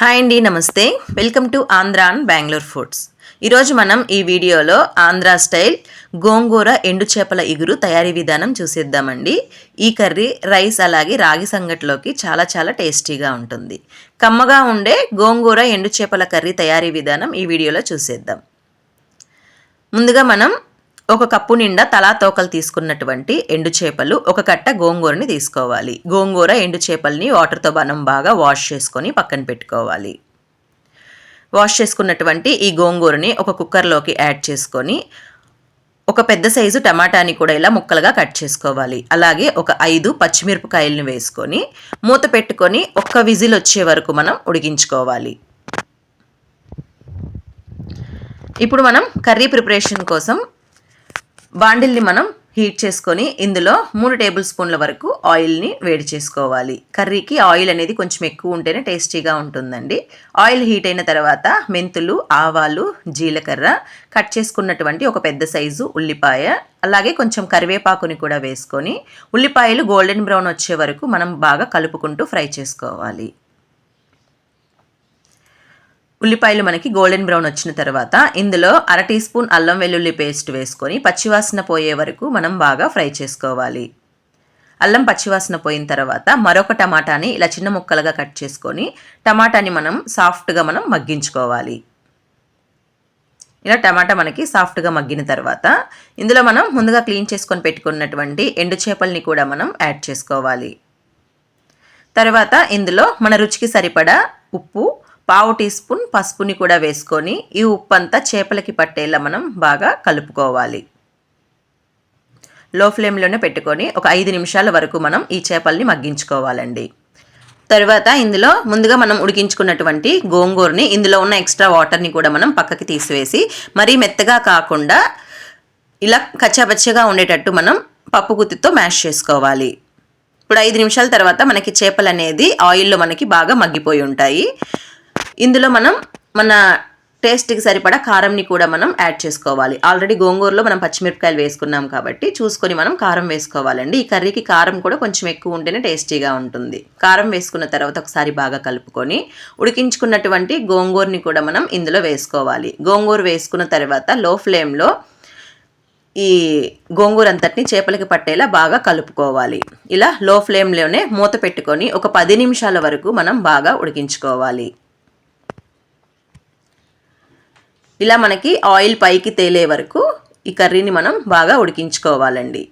Hi అండి నమస్తే. Welcome to Andhra and Bengaluru foods ఈరోజు మనం ఈ వీడియోలో ఆంధ్ర స్టైల్ గోంగూర ఎండు చేపల ఇగురు తయారీ విధానం చూసేద్దామండి. ఈ కర్రీ రైస్ అలాగే రాగి సంగట్లోకి చాలా చాలా టేస్టీగా ఉంటుంది. కమ్మగా ఉండే గోంగూర ఎండు చేపల కర్రీ తయారీ విధానం ఈ వీడియోలో చూసేద్దాం. ముందుగా మనం ఒక కప్పు నిండా తలా తోకలు తీసుకున్నటువంటి ఎండు చేపలు ఒక కట్ట గోంగూరని తీసుకోవాలి. గోంగూర ఎండు చేపల్ని వాటర్తో మనం బాగా వాష్ చేసుకొని పక్కన పెట్టుకోవాలి. వాష్ చేసుకున్నటువంటి ఈ గోంగూరని ఒక కుక్కర్లోకి యాడ్ చేసుకొని ఒక పెద్ద సైజు టమాటాని కూడా ఇలా ముక్కలుగా కట్ చేసుకోవాలి. అలాగే ఒక ఐదు పచ్చిమిరపకాయలను వేసుకొని మూత పెట్టుకొని ఒక్క విజిల్ వచ్చే వరకు మనం ఉడికించుకోవాలి. ఇప్పుడు మనం కర్రీ ప్రిపరేషన్ కోసం బాండిల్ని మనం హీట్ చేసుకొని ఇందులో మూడు టేబుల్ స్పూన్ల వరకు ఆయిల్ని వేడి చేసుకోవాలి. కర్రీకి ఆయిల్ అనేది కొంచెం ఎక్కువ ఉంటేనే టేస్టీగా ఉంటుందండి. ఆయిల్ హీట్ అయిన తర్వాత మెంతులు ఆవాలు జీలకర్ర కట్ చేసుకున్నటువంటి ఒక పెద్ద సైజు ఉల్లిపాయ అలాగే కొంచెం కరివేపాకుని కూడా వేసుకొని ఉల్లిపాయలు గోల్డెన్ బ్రౌన్ వచ్చే వరకు మనం బాగా కలుపుకుంటూ ఫ్రై చేసుకోవాలి. ఉల్లిపాయలు మనకి గోల్డెన్ బ్రౌన్ వచ్చిన తర్వాత ఇందులో అర టీ స్పూన్ అల్లం వెల్లుల్లి పేస్ట్ వేసుకొని పచ్చివాసన పోయే వరకు మనం బాగా ఫ్రై చేసుకోవాలి. అల్లం పచ్చివాసన పోయిన తర్వాత మరొక టమాటాని ఇలా చిన్న ముక్కలుగా కట్ చేసుకొని టమాటాని మనం సాఫ్ట్గా మనం మగ్గించుకోవాలి. ఇలా టమాటా మనకి సాఫ్ట్గా మగ్గిన తర్వాత ఇందులో మనం ముందుగా క్లీన్ చేసుకొని పెట్టుకున్నటువంటి ఎండు చేపల్ని కూడా మనం యాడ్ చేసుకోవాలి. తర్వాత ఇందులో మన రుచికి సరిపడా ఉప్పు పావు టీ స్పూన్ పసుపుని కూడా వేసుకొని ఈ ఉప్పు అంతా చేపలకి పట్టేలా మనం బాగా కలుపుకోవాలి. లో ఫ్లేమ్లోనే పెట్టుకొని ఒక ఐదు నిమిషాల వరకు మనం ఈ చేపల్ని మగ్గించుకోవాలండి. తర్వాత ఇందులో ముందుగా మనం ఉడికించుకున్నటువంటి గోంగూరని ఇందులో ఉన్న ఎక్స్ట్రా వాటర్ని కూడా మనం పక్కకి తీసివేసి మరీ మెత్తగా కాకుండా ఇలా కచ్చాపచ్చగా ఉండేటట్టు మనం పప్పు గుత్తితో మ్యాష్ చేసుకోవాలి. ఇప్పుడు ఐదు నిమిషాల తర్వాత మనకి చేపలు అనేది ఆయిల్లో మనకి బాగా మగ్గిపోయి ఉంటాయి. ఇందులో మనం మన టేస్ట్కి సరిపడా కారంని కూడా మనం యాడ్ చేసుకోవాలి. ఆల్రెడీ గోంగూరలో మనం పచ్చిమిరపకాయలు వేసుకున్నాం కాబట్టి చూసుకొని మనం కారం వేసుకోవాలండి. ఈ కర్రీకి కారం కూడా కొంచెం ఎక్కువ ఉంటేనే టేస్టీగా ఉంటుంది. కారం వేసుకున్న తర్వాత ఒకసారి బాగా కలుపుకొని ఉడికించుకున్నటువంటి గోంగూరని కూడా మనం ఇందులో వేసుకోవాలి. గోంగూర వేసుకున్న తర్వాత లో ఫ్లేమ్లో ఈ గోంగూర అంతటిని చేపలకి పట్టేలా బాగా కలుపుకోవాలి. ఇలా లో ఫ్లేమ్లోనే మూత పెట్టుకొని ఒక పది నిమిషాల వరకు మనం బాగా ఉడికించుకోవాలి. ఇలా మనకి ఆయిల్ పైకి తేలే వరకు ఈ కర్రీని మనం బాగా ఉడికించుకోవాలండి.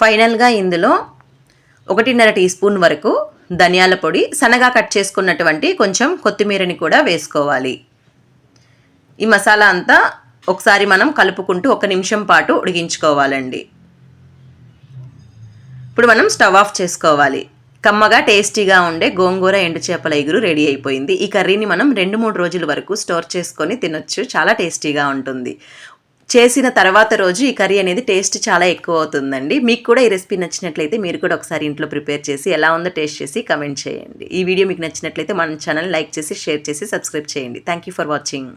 ఫైనల్గా ఇందులో ఒకటిన్నర టీ స్పూన్ వరకు ధనియాల పొడి సన్నగా కట్ చేసుకున్నటువంటి కొంచెం కొత్తిమీరని కూడా వేసుకోవాలి. ఈ మసాలా అంతా ఒకసారి మనం కలుపుకుంటూ ఒక నిమిషం పాటు ఉడికించుకోవాలండి. ఇప్పుడు మనం స్టవ్ ఆఫ్ చేసుకోవాలి. కమ్మగా టేస్టీగా ఉండే గోంగూర ఎండు చేపల ఎగురు రెడీ అయిపోయింది. ఈ కర్రీని మనం రెండు మూడు రోజుల వరకు స్టోర్ చేసుకొని తినొచ్చు. చాలా టేస్టీగా ఉంటుంది. చేసిన తర్వాత రోజు ఈ కర్రీ అనేది టేస్ట్ చాలా ఎక్కువ అవుతుందండి. మీకు కూడా ఈ రెసిపీ నచ్చినట్లయితే మీరు కూడా ఒకసారి ఇంట్లో ప్రిపేర్ చేసి ఎలా ఉందో టేస్ట్ చేసి కమెంట్ చేయండి. ఈ వీడియో మీకు నచ్చినట్లయితే మన ఛానల్ లైక్ చేసి షేర్ చేసి సబ్స్క్రైబ్ చేయండి. Thank you for watching